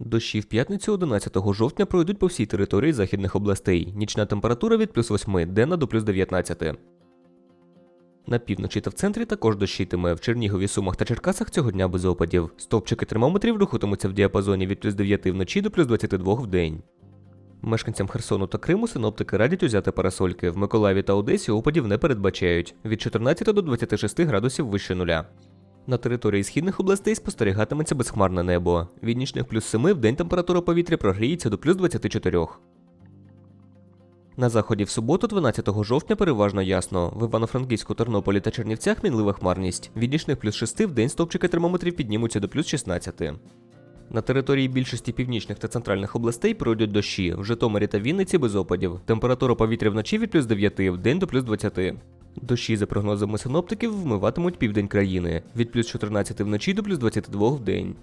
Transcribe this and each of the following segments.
Дощі в п'ятницю 11 жовтня пройдуть по всій території західних областей. Нічна температура від плюс 8, денна до плюс 19. На півночі та в центрі також дощитиме. В Чернігові, Сумах та Черкасах цього дня без опадів. Стовпчики термометрів рухатимуться в діапазоні від плюс 9 вночі до плюс 22 в день. Мешканцям Херсону та Криму синоптики радять узяти парасольки. В Миколаєві та Одесі опадів не передбачають від 14 до 26 градусів вище нуля. На території східних областей спостерігатиметься безхмарне небо. Від нічних плюс 7 в день температура повітря прогріється до плюс 24. На заході в суботу, 12 жовтня, переважно ясно. В Івано-Франківську, Тернополі та Чернівцях мінлива хмарність. Від нічних плюс 6 в день стовпчики термометрів піднімуться до плюс 16. На території більшості північних та центральних областей пройдуть дощі. В Житомирі та Вінниці без опадів. Температура повітря вночі від плюс 9, в день до плюс 20. Дощі, за прогнозами синоптиків, вмиватимуть південь країни від плюс 14 вночі до плюс 22 в день.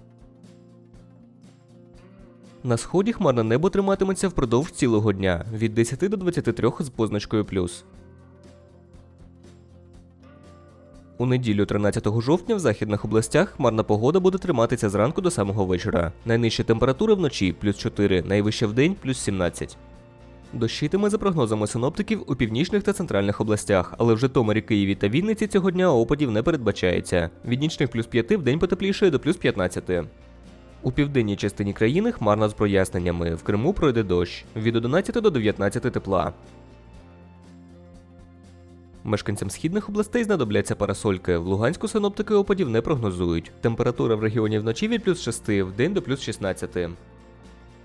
На сході хмарне небо триматиметься впродовж цілого дня від 10 до 23 з позначкою плюс. У неділю 13 жовтня в західних областях хмарна погода буде триматися зранку до самого вечора. Найнижча температура вночі плюс 4, найвища вдень плюс 17. Дощитиме за прогнозами синоптиків у північних та центральних областях, але в Житомирі, Києві та Вінниці цього дня опадів не передбачається. Від нічних плюс 5 в день потеплішає до плюс 15. У південній частині країни хмарно з проясненнями. В Криму пройде дощ від 11 до 19 тепла. Мешканцям східних областей знадобляться парасольки. В Луганську синоптики опадів не прогнозують. Температура в регіоні вночі від плюс 6, в день до плюс 16.